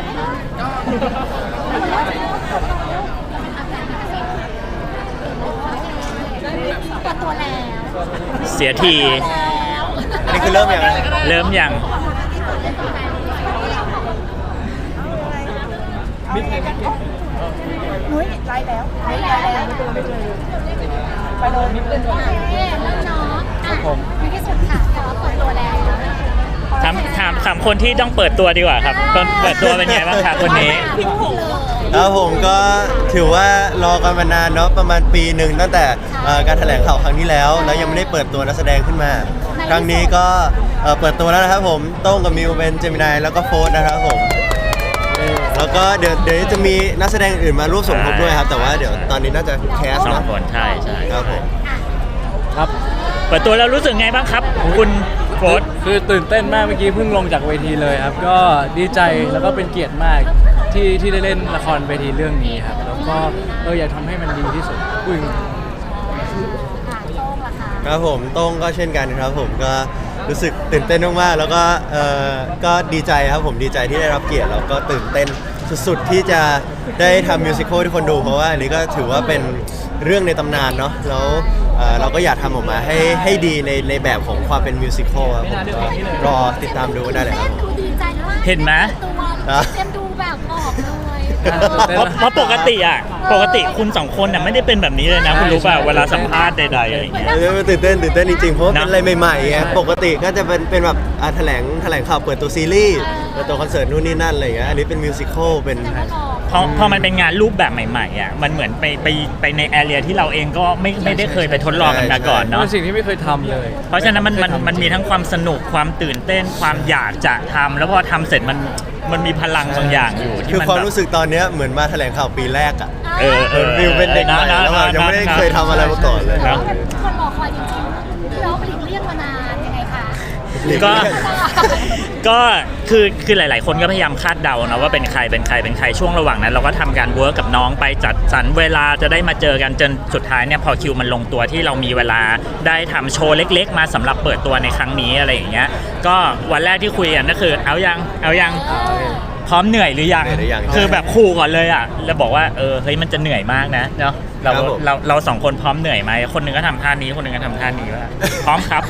ดให้ด้วยเปิดตัวแล้วเสียที แล้วนี่คือเริ่มยังไงเริ่มยังนุ้ยไลฟ์แล้วไลฟ์แล้วไปโดนนิดนึงโอเคเริ่มเนาะอะในที่สุดค่ะแต่ว่าเปิดตัวแล้ว ถามถามถามคนที่ต้องเปิดตัวดีกว่าครับตอนเปิดตัวเป็นไงบ้างครับคนนี้พี่พูดเลยแล้วผมก็ถือว่ารอกันมานานเนาะประมาณปีหนึ่งตั้งแต่เอ่อการแถลงข่าวครั้งที่แล้ว แล้วยังไม่ได้เปิดตัวนักแสดงขึ้นมา ครั้งนี้ก็เอ่อเปิดตัวแล้วนะครับผมโต้งกับมิวเป็นเจมินายแล้วก็โฟร์นะครับผมแล้วก็เดี๋ยวเดี๋ยวจะมีนักแสดงอื่นมาร่วมสมทบด้วยครับ แต่ว่าเดี๋ยวตอนนี้น่าจะแคสสองนะคนใช่ใช่ครับผม ครับ เปิดตัวแล้วรู้สึกไงบ้างครับ คุณ โฟร์คือตื่นเต้นมากเมื่อกี้เพิ่งลงจากเวทีเลยครับ ก็ดีใจแล้วก็เป็นเกียรติมากที่ที่ได้เล่นละครเวทีเรื่องนี้ครับ แล้วก็เอออยากทำให้มันดีที่สุดอุ้ยค่ะโต้งครับผมโต้งก็เช่นกันครับผมก็รู้สึกตื่นเต้นมากๆแล้วก็เออก็ดีใจครับผมดีใจที่ได้รับเกียรติแล้วก็ตื่นเต้นสุดๆที่จะได้ทำมิวสิควลที่คนดูเพราะว่าอันนี้ก็ถือว่าเป็นเรื่องในตำนานเนาะแล้ว เอ่อเราก็อยากทำออกมาให้ให้ดีในในแบบของความเป็นมิวสิควลครับผมก็รอติดตามดูได้เลยครับเต้นดูดีใจมากเห็นไหม ตัวเต้นดูแบบบอกเลยเพราะเพราะปกติอะ ปกติคุณสองคนน่ะไม่ได้เป็นแบบนี้เลยนะ คุณรู้ป่ะเวลาสัมภาษณ์ใดๆอะไรอย่างเงี้ย เออตื่นเต้นตื่นเต้นจริงๆ เพราะว่าเป็นนะอะไรใหม่ๆไงใช่ปกติก็จะเป็นเป็นแบบอะแถลงแถลงข่าวเปิดตัวซีรีส์เปิดตัวคอนเสิร์ตนู่นนี่นั่นอะไรอย่างเงี้ยอันนี้เป็นมิวสิควลเป็น พอพอมันเป็นงานรูปแบบใหม่ๆอะมันเหมือนไปไปไปในแอเรียที่เราเองก็ไม่ไม่ได้เคยไปทดลองกันมาก่อนเนาะเป็นสิ่งที่ไม่เคยทำเลยเพราะฉะนั้นมันมันมันมีทั้งความสนุกความตื่นเต้นความอยากจะทำแล้วพอทำเสร็จมันมันมีพลังบางอย่างอยู่ที่คือมันความแบบรู้สึกตอนเนี้ยเหมือนมาแถลงข่าวปีแรกอะเออเออวิวเป็นเด็กใหม่แล้วอะยังไม่ได้เคยทำอะไรมาก่อนเลยแต่ว่าเป็นคนรอคอ ก็ก็คือคือหลาย ๆ คนก็พยายามคาดเดานะว่าเป็นใครเป็นใครเป็นใครช่วงระหว่างนั้น เราก็ทำการเวิร์กกับน้องไปจัดสรรเวลาจะได้มาเจอกันจนสุดท้ายเนี่ยพอคิวมันลงตัวที่เรามีเวลาได้ทำโชว์เล็ก ๆ มาสำหรับเปิดตัวในครั้งนี้อะไรอย่างเงี้ยก็วันแรกที่คุยกันก็คือเอายังเอายัง พร้อมเหนื่อยหรือยัง เหนื่อยหรือยังคือแบบคู่ก่อนเลยอะ แล้วบอกว่าเออเฮ้ยมันจะเหนื่อยมากนะเนาะเราครับผม เราเราสองคนพร้อมเหนื่อยไหมคนหนึ่งก็ทำท่านี้คนหนึ่งก็ทำท่านี้ว่าพร้อมครับ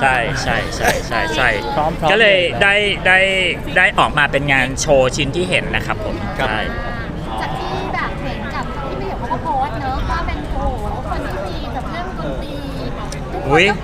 ใช่ใช่ใช่ใช่ใช่พร้อมพร้อมก็เลยเลย ได้ได้ได้ออกมาเป็นงานโชว์ชิ้นที่เห็นนะครับผมครับ ใช่ จากที่แบบเห็นกับที่พี่เหี่ยวเขาก็โพสต์เนอะว่าเป็นโอ้โหคนที่มีแบบเรื่องดนตรีทุกคนอุ๊ย ก็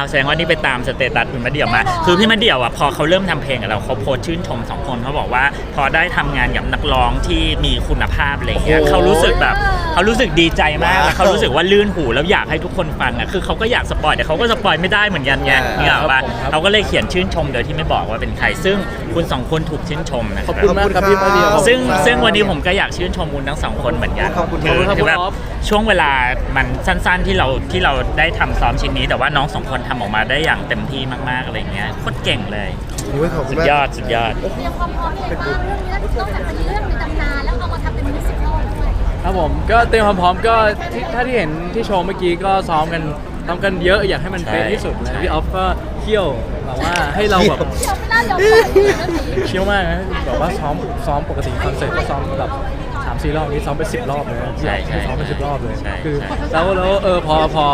เอ๊ะเอาแสดงว่านี่ไปตามสเตตัสคุณมาเดี่ยวมาแน่นอนคือพี่มาเดี่ยวอะพอเขาเริ่มทำเพลงกับเราเขาโพสต์ชื่นชมสองคนเขาบอกว่า พอได้ทำงานกับนักร้องที่มีคุณภาพอะไรอย่างเงี้ยโอ้โหเขารู้สึกแบบ เขารู้สึกดีใจมากว้าวแล้วเขารู้สึกว่าลื่นหูแล้วอยากให้ทุกคนฟังอะคือเขาก็อยากสปอยแต่เขาก็สปอยไม่ได้เหมือนกันไงอ่าเนี่ยหรอกปะครับผมครับเขาก็เลยเขียนชื่นชมโดยที่ไม่บอกว่าเป็นใครซึ่งคุณสองคนถูกชื่นชมนะคขอบรับคุณมากครับพี่มาเดียวซึ่งขอบคุณครับซึ่งวันนี้ผมก็อยากชื่นชมคุณทั้งสองคนเหมือนกันขอบคุณคือครับคือแบบคุณอ๊อฟช่วงเวลามันสั้นๆที่เราที่เราได้ทำซ้อมชิ้นนี้ แต่ว่าน้องสองคนทำออกมาได้อย่างเต็มที่มากๆอะไรอย่างเงี้ยโคตรเก่งเลยโอ้ยขอบคุสุณดมากยอดสุดยอดเตรียมความพร้อมยังไงบ้างเรื่องนี้นอกจากเป็นเรื่องในตำนานแล้วเอามาทำเป็นมิวสิควลด้วย ครับผมก็เตรียมความพร้อมก็ที่ถ้าที่เห็นที่โชว์เมื่อกี้ก็ซ้อมกันซ้อมกันเยอะอยากให้มันเป๊ะที่สุดเลยใช่พี่ออฟก็เคี่ยวแบบว่าให้เราแบบเดี๋ยวไม่น่าเดี๋ยวปล่อยเรื่องนี้เคี่ยวมากนะแบบว่าซ้อมซ้อมปกติคอนเสิร์ตก็ซ้อมแบบสามสี่รอบนี้ซ้อมไปสิบรอบเลยนะใช่ใช่ซ้อมไปสิบรอบเลยใช่คือใช่แล้วแล้วเออพอพอ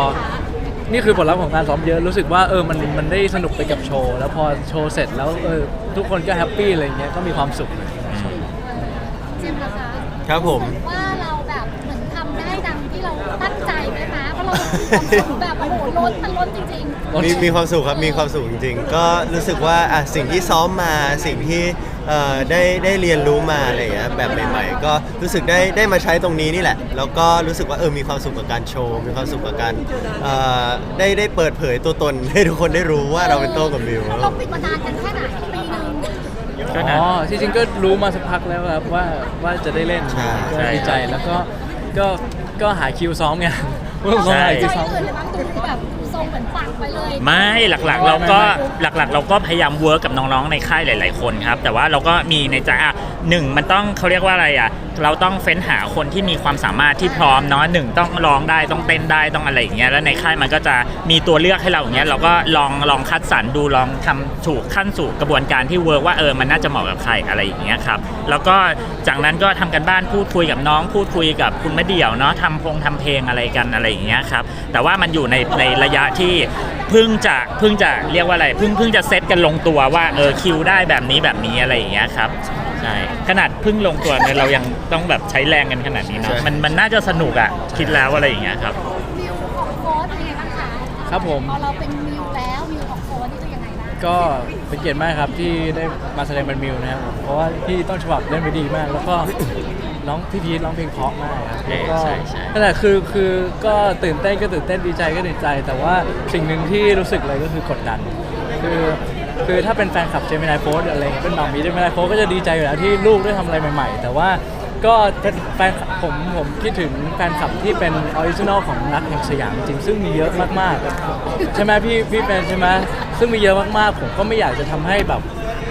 นี่คือผลลัพธ์ของการซ้อมเยอะรู้สึกว่าเออมันมันได้สนุกไปกับโชว์แล้วพอโชว์เสร็จแล้วเออทุกคนก็แฮปปี้อะไรเงี้ยก็มีความสุขเลยเจมส์ล่ะคะครับผมว่า ที่เราตั้งใจไหมคะเพราะเรามีความสุขแบบโอ้โหล้นมันล้นจริงๆ มีมีความสุขครับมีความสุขจริง ๆ ก็รู้สึกว่าอะสิ่งที่ซ้อมมาสิ่งที่เอ่อได้ได้เรียนรู้มาอะไรอย่างเงี้ยแบบใหม่ ๆ ก็รู้สึกได้ได้มาใช้ตรงนี้นี่แหละ แล้วก็รู้สึกว่าเออมีความสุขกับการโชว์ มีความสุขกับการเอ่อได้ได้เปิดเผยตัวตน ให้ทุกคนได้รู้ว่าเราเป็นโต้งกับมิว เราปิดมานานกันแค่ไหนปีหนึ่งก็อ๋นะอที่จริงก็รู้มาสักพักแล้วครับว่าว่าจะได้เล่นใช่ ก็ดีใจแล้วก็ก็ ก็หาคิวซ้อมไงเมื่อใช่ หาใจคิวซ้อม อื่นเลยมั้งดูแบบทรงเหมือนปังไปเลยไม่หลักๆ เราก็หลักๆ เราก็พยายามเวิร์กกับน้องๆในค่ายหลาย ๆ คนครับ แต่ว่าเราก็มีในใจอะ หนึ่งมันต้องเขาเรียกว่าอะไรอะ เราต้องเฟ้นหาคนที่มีความสามารถที่พร้อมเนาะหนึ่งต้องร้องได้ต้องเต้นได้ต้องอะไรอย่างเงี้ยแล้วในค่ายมันก็จะมีตัวเลือกให้เราอย่างเงี้ยเราก็ลองลองคัดสรรดูลองทำถูกขั้นสู่กระบวนการที่เวิร์กว่าเออมันน่าจะเหมาะกับใครอะไรอย่างเงี้ยครับแล้วก็จากนั้นก็ทำกันบ้านพูดคุยกับน้อง พูดคุยกับคุณแม่เดี่ยวเนาะทำพงทำเพลงอะไรกันอะไรอย่างเงี้ยครับแต่ว่ามันอยู่ในในระยะที่เพิ่งจะเพิ่งจะเรียกว่าอะไรเพิ่งเพิ่งจะเซตกันลงตัวว่าเออคิวได้แบบนี้แบบนี้อะไรอย่างเงี้ยครับ ใช่ขนาดเพิ่งลงตัวเนี่ยเรายังต้องแบบใช้แรงกันขนาดนี้เนาะใช่ มันมันน่าจะสนุกอะคิดแล้วอะไรอย่างเงี้ยครับ มิวของโค้ดเป็นยังไงบ้างคะครับผม พอเราเป็นมิวแล้วมิวของโค้ดนี่จะยังไงบ้างก็เป็นเกียรติมากครับที่ได้มาแสดงเป็นมิวนะครับผมเพราะว่าพี่ต้นฉบับเล่นไปดีมาก แล้วก็ น้องพี่พีทร้องเพลงเพราะมากครับเออก็ใช่ใช่ นั่นแหละคือคือก็ตื่นเต้นก็ตื่นเต้นดีใจก็ดีใจ แต่ว่าสิ่งหนึ่งที่รู้สึกเลยก็คือกดดัน คือ คือถ้าเป็นแฟนคลับเจมินายโฟสอะไรเงี้ยเป็นหมามีเจมินายโฟสก็จะดีใจอยู่แล้วที่ลูกได้ทำอะไรใหม่ๆ แต่ว่าก็แฟนผมผมคิดถึงแฟนคลับที่เป็นออริจินอลของรักแห่งสยามจริงซึ่งมีเยอะมากๆ ใช่ไหมพี่พี่เป็นใช่ไหมซึ่งมีเยอะมากๆ ผมก็ไม่อยากจะทำให้แบบ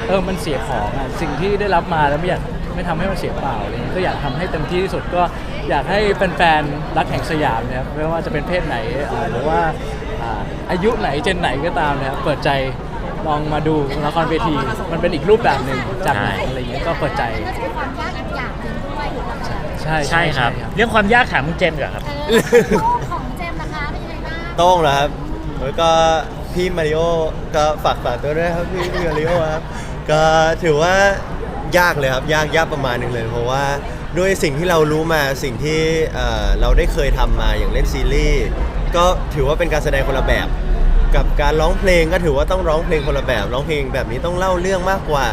เออมันเสียของอะสิ่งที่ได้รับมาแล้วไม่อยากไม่ทำให้มันเสียเปล่าอะไรเงี้ยก็อยากทำให้เต็มที่ที่สุดก็อยากให้แฟนๆรักแห่งสยามนะครับไม่ว่าจะเป็นเพศไหนเอ่อหรือว่าอ่าอายุไหนเจนไหนก็ตามนะครับเปิดใจ ลองมาดูละครเวที มันเป็นอีกรูปแบบหนึ่งจากหนังอะไรเงี้ยก็เปิดใจน่าจะเป็นความยากอีกอย่างหนึ่งด้วยถูกไหมคะใช่ใช่ครับ เรื่องความยากถามคุณเจมส์ก่อนครับ เออของเจมส์นะคะเป็นยังไงบ้าง โต้งเหรอครับแล้วก็พี่มาริโอก็ฝากฝากตัวด้วยครับพี่พี่มาริโอครับ ก็ถือว่ายากเลยครับยากยากประมาณหนึ่งเลย เพราะว่าด้วยสิ่งที่เรารู้มาสิ่งที่เอ่อเราได้เคยทำมาอย่างเล่นซีรีส์ก็ถือว่าเป็นการแสดงคนละแบบ กับการร้องเพลงก็ถือว่าต้องร้องเพลงคนละแบบร้องเพลงแบบนี้ต้องเล่าเรื่องมากกว่า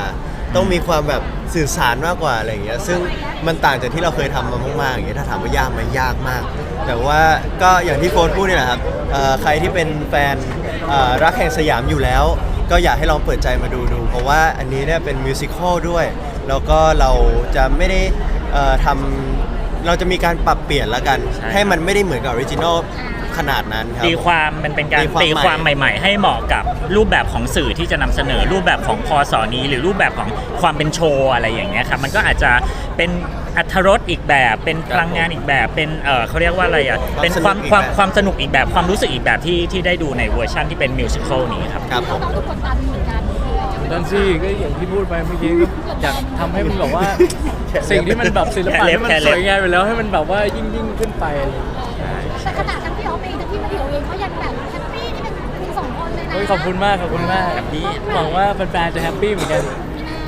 ต้องมีความแบบสื่อสารมากกว่าอะไรอย่างเงี้ยซึ่งมันต่างจากที่เราเคยทำมามากๆอย่างเงี้ยถ้าถามว่ายากไหมยากมาก แต่ว่าก็อย่างที่โฟนพูดนี่แหละครับเอ่อใครที่เป็นแฟนเอ่อรักแห่งสยามอยู่แล้ว ก็อยากให้ลองเปิดใจมาดูดู เพราะว่าอันนี้เนี่ยเป็นมิวสิควลด้วย แล้วก็เราจะไม่ได้เอ่อทำ เราจะมีการปรับเปลี่ยนแล้วกัน ใช่ ให้มันไม่ได้เหมือนกับออริจินอลขนาดนั้นครับ ตีความมันเป็นการตีความตีความใหม่ ๆ ให้เหมาะกับรูปแบบของสื่อที่จะนำเสนอรูปแบบของพอสอนี้ หรือรูปแบบของความเป็นโชว์อะไรอย่างเงี้ยครับมันก็อาจจะเป็นอัธรสอีกแบบ เป็นพลังงานอีกแบบ เป็นเออเขาเรียกว่าอะไรอะเป็นความความความสนุกอีกแบบความรู้สึกอีกแบบที่ที่ได้ดูในเวอร์ชันที่เป็นมิวสิควลนี้ครับ ครับผมน้องๆทุกคนตันเหมือนกั นดันซี่ก็อย่างที่พูดไปเมื่อกี้ก็อยากทำให้มันแบบว่า สิ่งที่มันแบบศิลปะแค่เล็บที่มันแค่สเล็บวยงามไปแล้วให้มันแบบว่ายิ่งยิ่งขึ้นไปอะไรอย่างเงี้ยแต่ขนาดทั้งพี่อ๊อฟเองทั้งพี่มาเดียวเองเขายังแบบแฮปปี้ที่เป็นคุณสองคนเลยนะโอ้ยขอบคุณมากขอบคุณมากแฮปปี้หวังว่าแฟนๆจะแฮปปี้เหมือนกัน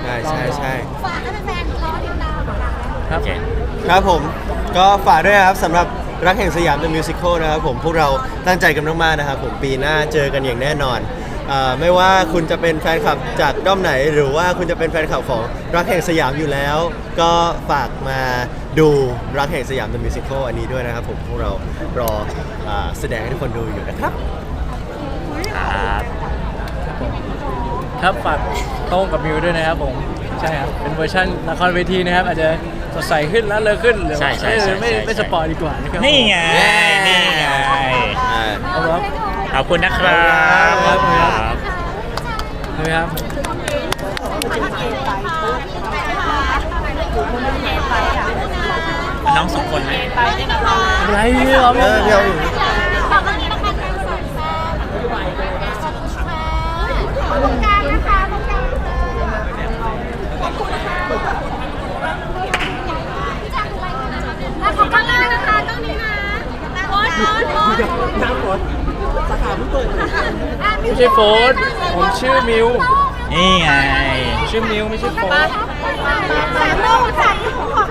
ใช่ใช่ใช่ฝากให้แฟนๆรอติดตามของเราครับโอเคครับผมก็ฝากด้วยนะครับสำหรับรักแห่งสยาม The Musical นะครับผมพวกเราตั้งใจกันมากๆนะครับผมปีหน้าเจอกันอย่างแน่นอน อ่าไม่ว่าคุณจะเป็นแฟนคลับจากด้อมไหน หรือว่าคุณจะเป็นแฟนคลับของรักแห่งสยามอยู่แล้ว ก็ฝากมาดูรักแห่งสยาม The Musical อันนี้ด้วยนะครับผมพวกเรารออ่าแสดงให้ทุกคนดูอยู่นะครับ ครับครับฝากโต้งกับมิวด้วยนะครับผมใช่ครับเป็นเวอร์ชันละครเวทีนะครับอาจจะสดใสขึ้นแล้วเลอขึ้นหรือใช่ใช่ใช่ไม่ใช่ ไม่สปอยดีกว่านะครับนี่ไง นี่ไง อ่า เอาครับ ขอบคุณนะครับครับครับนะครับน้องสองคนไหมอะไรเนี่ยเอาเออพี่เอาอยู่ขอบคุณนะคะแฟนสวยแซ่บขอบคุณค่ะขอบคุณการนะคะขอบคุณขอบคุณค่ะพี่จังดูอะไรกันนะขอบคุณนะ น้ำฝนสาขาเพิ่งเปิดไม่ใช่โฟนผมชื่อมิว นี่ไง ชื่อมิวไม่ใช่โฟน ส